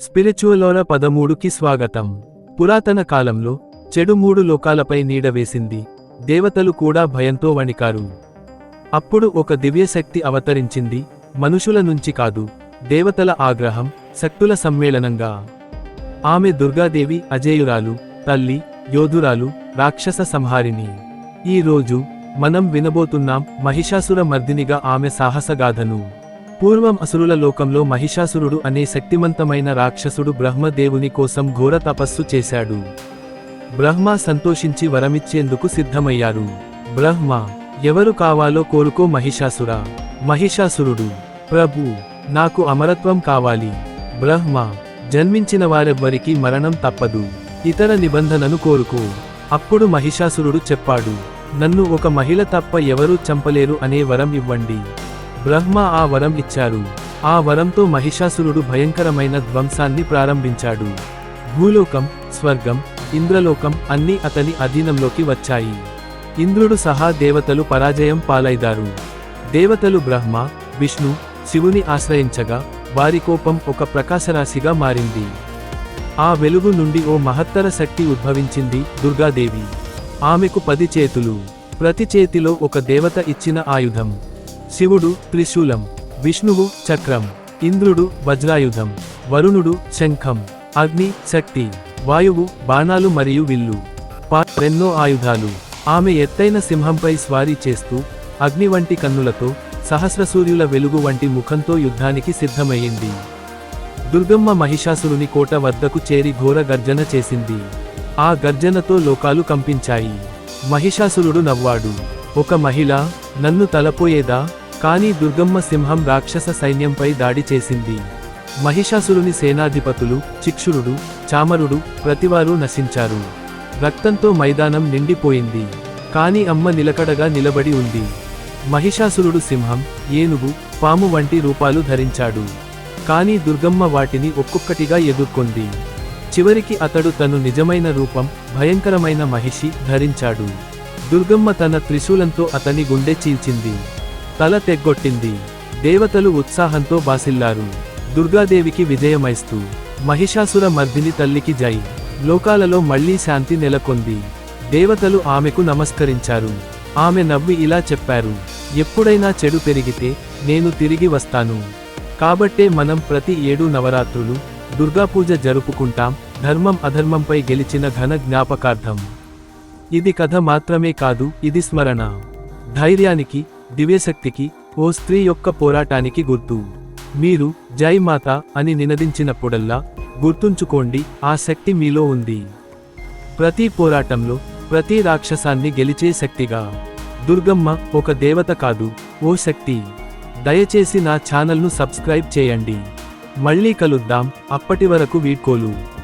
స్పిరిచువలోన పదమూడుకి స్వాగతం. పురాతన కాలంలో చెడు మూడు లోకాలపై నీడ వేసింది. దేవతలు కూడా భయంతో వణికారు. అప్పుడు ఒక దివ్యశక్తి అవతరించింది. మనుషుల నుంచి కాదు దేవతల ఆగ్రహం శక్తుల సమ్మేళనంగా. ఆమె దుర్గాదేవి అజేయురాలు తల్లి యోధురాలు రాక్షస సంహారిణి. ఈ రోజు మనం వినబోతున్నాం మహిషాసుర మర్దినిగా ఆమె సాహసగాథను. పూర్వం అసురుల లోకంలో మహిషాసురుడు అనే శక్తిమంతమైన రాక్షసుడు బ్రహ్మదేవుని కోసం ఘోర తపస్సు చేశాడు. బ్రహ్మ సంతోషించి వరమిచ్చేందుకు సిద్ధమయ్యారు. బ్రహ్మ ఎవరు కావాలో కోరుకో మహిషాసుర. మహిషాసురుడు ప్రభు నాకు అమరత్వం కావాలి. బ్రహ్మ జన్మించిన వారెవ్వరికీ మరణం తప్పదు. ఇతర నిబంధనను కోరుకో. అప్పుడు మహిషాసురుడు చెప్పాడు నన్ను ఒక మహిళ తప్ప ఎవరూ చంపలేరు అనే వరం ఇవ్వండి. బ్రహ్మ ఆ వరం ఇచ్చారు ఆ వరంతో మహిషాసురుడు భయంకరమైన ధ్వంసాన్ని ప్రారంభించాడు. భూలోకం స్వర్గం ఇంద్రలోకం అన్నీ అతని అధీనంలోకి వచ్చాయి. ఇంద్రుడు సహా దేవతలు పరాజయం పాలైదారు. దేవతలు బ్రహ్మ విష్ణు శివుని ఆశ్రయించగా వారి కోపం ఒక ప్రకాశరాశిగా మారింది. ఆ వెలుగు నుండి ఓ మహత్తర శక్తి ఉద్భవించింది దుర్గాదేవి. ఆమెకు పది చేతులు. ప్రతి చేతిలో ఒక దేవత ఇచ్చిన ఆయుధం. శివుడు త్రిశూలం విష్ణువు చక్రం ఇంద్రుడు వజ్రాయుధం వరుణుడు శంఖం అగ్ని శక్తి వాయువు బాణాలు మరియు విల్లు పా ఎన్నో ఆయుధాలు. ఆమె ఎత్తైన సింహంపై స్వారీ చేస్తూ అగ్ని వంటి కన్నులతో సహస్రసూర్యుల వెలుగు వంటి ముఖంతో యుద్ధానికి సిద్ధమయ్యింది. దుర్గమ్మ మహిషాసురుని కోట వద్దకు చేరి ఘోర గర్జన చేసింది. ఆ గర్జనతో లోకాలు కంపించాయి. మహిషాసురుడు నవ్వాడు. ఒక మహిళ నన్ను తలపోయేదా? కానీ దుర్గమ్మ సింహం రాక్షస సైన్యంపై దాడి చేసింది. మహిషాసురుని సేనాధిపతులు చిక్షురుడు చామరుడు ప్రతివారూ నశించారు. రక్తంతో మైదానం నిండిపోయింది. కాని అమ్మ నిలకడగా నిలబడి ఉంది. మహిషాసురుడు సింహం ఏనుగు పాము వంటి రూపాలు ధరించాడు. కానీ దుర్గమ్మ వాటిని ఒక్కొక్కటిగా ఎదుర్కొంది. చివరికి అతడు తను నిజమైన రూపం భయంకరమైన మహిషి ధరించాడు. దుర్గమ్మ తన త్రిశూలంతో అతని గుండె చీల్చింది. తల తెగ్గొట్టింది. దేవతలు ఉత్సాహంతో బాసిల్లారు. దుర్గాదేవికి విజయమైస్తూ మహిషాసుర మర్దిని తల్లికి జై. లోకాలలో మళ్ళీ శాంతి నెలకొంది. దేవతలు ఆమెకు నమస్కరించారు. ఆమె నవ్వి ఇలా చెప్పారు. ఎప్పుడైనా చెడు పెరిగితే నేను తిరిగి వస్తాను. కాబట్టే మనం ప్రతి ఏడు నవరాత్రులు దుర్గాపూజ జరుపుకుంటాం ధర్మం అధర్మంపై గెలిచిన ఘన జ్ఞాపకార్థం. ఇది కథ మాత్రమే కాదు ఇది స్మరణ. ధైర్యానికి దివ్యశక్తికి ఓ స్త్రీ యొక్క పోరాటానికి గుర్తు. మీరు జై మాత అని నినదించినప్పుడల్లా గుర్తుంచుకోండి ఆ శక్తి మీలో ఉంది. ప్రతి పోరాటంలో ప్రతి రాక్షసాన్ని గెలిచే శక్తిగా. దుర్గమ్మ ఒక దేవత కాదు ఓ శక్తి. దయచేసి నా ఛానల్ను సబ్స్క్రైబ్ చేయండి. మళ్ళీ కలుద్దాం అప్పటి వరకు వీడ్కోలు.